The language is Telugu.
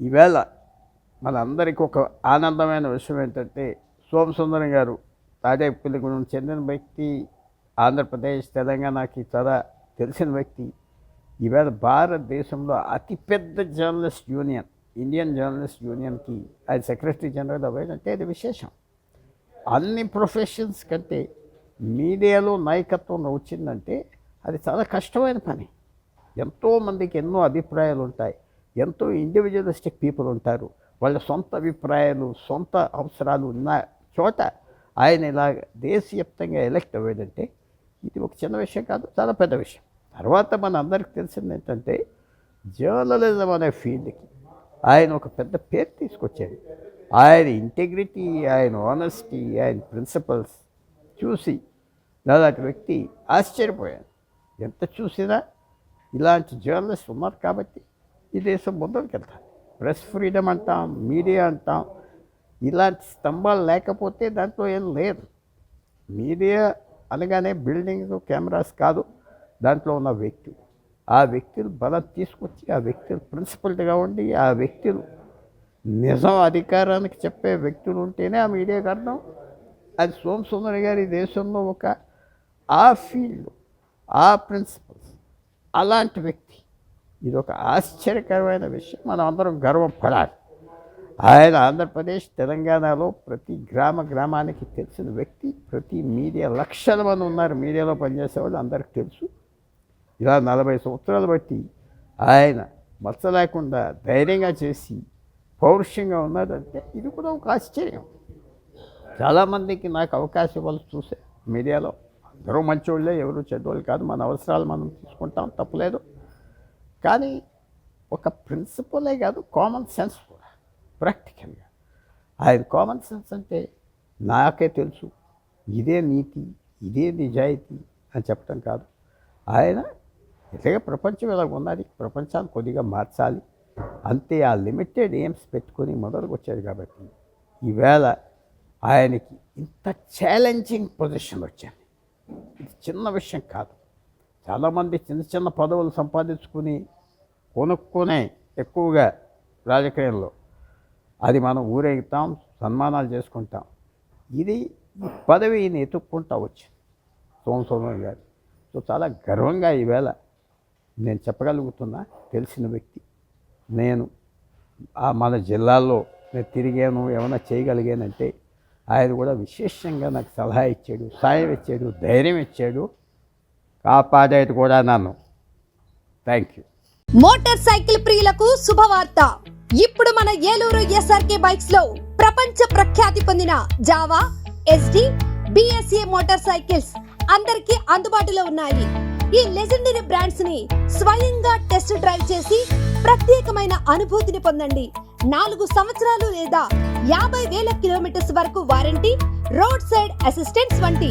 ఈవేళ మనందరికీ ఒక ఆనందమైన విషయం ఏంటంటే సోమసుందరం గారు తాడేపల్లిగూడెం చెందిన వ్యక్తి ఆంధ్రప్రదేశ్ తెలంగాణకి చాలా తెలిసిన వ్యక్తి. ఈవేళ భారతదేశంలో అతిపెద్ద జర్నలిస్ట్ యూనియన్ ఇండియన్ జర్నలిస్ట్ యూనియన్కి ఆయన సెక్రటరీ జనరల్ అవ్వాలంటే అది విశేషం. అన్ని ప్రొఫెషన్స్ కంటే మీడియాలో నాయకత్వంలో వచ్చిందంటే అది చాలా కష్టమైన పని. ఎంతోమందికి ఎన్నో అభిప్రాయాలు ఉంటాయి ఎంతో ఇండివిజువలిస్టిక్ పీపుల్ ఉంటారు. వాళ్ళ సొంత అభిప్రాయాలు సొంత అవసరాలు ఉన్న చోట ఆయన ఇలా దేశవ్యాప్తంగా ఎలక్ట్ అవ్వాడంటే ఇది ఒక చిన్న విషయం కాదు చాలా పెద్ద విషయం. తర్వాత మన అందరికి తెలిసింది ఏంటంటే జర్నలిజం అనే ఫీల్డ్కి ఆయన ఒక పెద్ద పేరు తీసుకొచ్చాడు. ఆయన ఇంటెగ్రిటీ ఆయన ఆనెస్టీ ఆయన ప్రిన్సిపల్స్ చూసి అలాంటి వ్యక్తి ఆశ్చర్యపోయాను ఎంత చూసినా ఇలాంటి జర్నలిస్ట్ ఉన్నారు కాబట్టి ఈ దేశం ముందరికి వెళ్తాం ప్రెస్ ఫ్రీడమ్ అంటాం మీడియా అంటాం. ఇలాంటి స్తంభాలు లేకపోతే దాంట్లో ఏం లేదు. మీడియా అనగానే బిల్డింగ్స్ కెమెరాస్ కాదు దాంట్లో ఉన్న వ్యక్తులు ఆ వ్యక్తులు బలం తీసుకొచ్చి ఆ వ్యక్తులు ప్రిన్సిపల్గా ఉండి ఆ వ్యక్తులు నిజం అధికారానికి చెప్పే వ్యక్తులు ఉంటేనే ఆ మీడియాకి అర్థం. అది సోమసుందరి గారి దేశంలో ఒక ఆ ఫీల్డ్ ఆ ప్రిన్సిపల్స్ అలాంటి వ్యక్తి. ఇది ఒక ఆశ్చర్యకరమైన విషయం. మనం అందరం గర్వపడాలి ఆయన ఆంధ్రప్రదేశ్ తెలంగాణలో ప్రతి గ్రామ గ్రామానికి తెలిసిన వ్యక్తి ప్రతి మీడియా లక్షల మంది ఉన్నారు. మీడియాలో పనిచేసే వాళ్ళు అందరికి తెలుసు. ఇలా నలభై సంవత్సరాలు బట్టి ఆయన మచ్చ లేకుండా ధైర్యంగా చేసి పౌరుషంగా ఉన్నదంటే ఇది కూడా ఒక ఆశ్చర్యం. చాలామందికి నాకు అవకాశం ఇవ్వాలి చూసే మీడియాలో. అందరూ మంచోళ్ళే ఎవరు చెడ్డోళ్ళు కాదు. మన అవసరాలు మనం తీసుకుంటాం. తప్పలేదు. కానీ ఒక ప్రిన్సిపలే కాదు కామన్ సెన్స్ కూడా ప్రాక్టికల్గా ఆయన కామన్ సెన్స్ అంటే నాకే తెలుసు ఇదే నీతి ఇదే నిజాయితీ అని చెప్పడం కాదు. ఆయన ఇలాగే ప్రపంచం ఇలా ఉన్నది ప్రపంచాన్ని కొద్దిగా మార్చాలి. అంతే ఆ లిమిటెడ్ ఎయిమ్స్ పెట్టుకొని మొదలుకు వచ్చాడు కాబట్టి ఈవేళ ఆయనకి ఇంత ఛాలెంజింగ్ పొజిషన్ వచ్చింది ఇది చిన్న విషయం కాదు. చాలామంది చిన్న చిన్న పదవులు సంపాదించుకుని కొనుక్కునే ఎక్కువగా రాజకీయంలో. అది మనం ఊరేగుతాం సన్మానాలు చేసుకుంటాం. ఇది ఈ పదవిని ఎత్తుక్కుంటా వచ్చింది సోమ గారు. సో చాలా గర్వంగా ఈవేళ నేను చెప్పగలుగుతున్నా తెలిసిన వ్యక్తి. నేను ఆ మన జిల్లాల్లో నేను తిరిగాను ఏమైనా చేయగలిగానంటే ఆయన కూడా విశేషంగా నాకు సలహా ఇచ్చాడు సాయం ఇచ్చాడు ధైర్యం ఇచ్చాడు. కాపాడేది కూడా నన్ను. థ్యాంక్ యూ మోటార్ సైకిల్ ప్రియులకు శుభవార్త. ఇప్పుడు మన ఏలూరు ఎస్ఆర్కే బైక్స్లో ప్రపంచ ప్రఖ్యాతి పొందిన Jawa Yezdi BSA motorcycles అందరికీ అందుబాటులో ఉన్నాయి. ఈ లెజెండరీ బ్రాండ్స్ని స్వయంగా టెస్ట్ డ్రైవ్ చేసి ప్రత్యేకమైన అనుభూతిని పొందండి. నాలుగు సంవత్సరాలు లేదా యాభై వేల కిలోమీటర్స్ వరకు వారంటీ రోడ్ సైడ్ అసిస్టెంట్స్ వంటి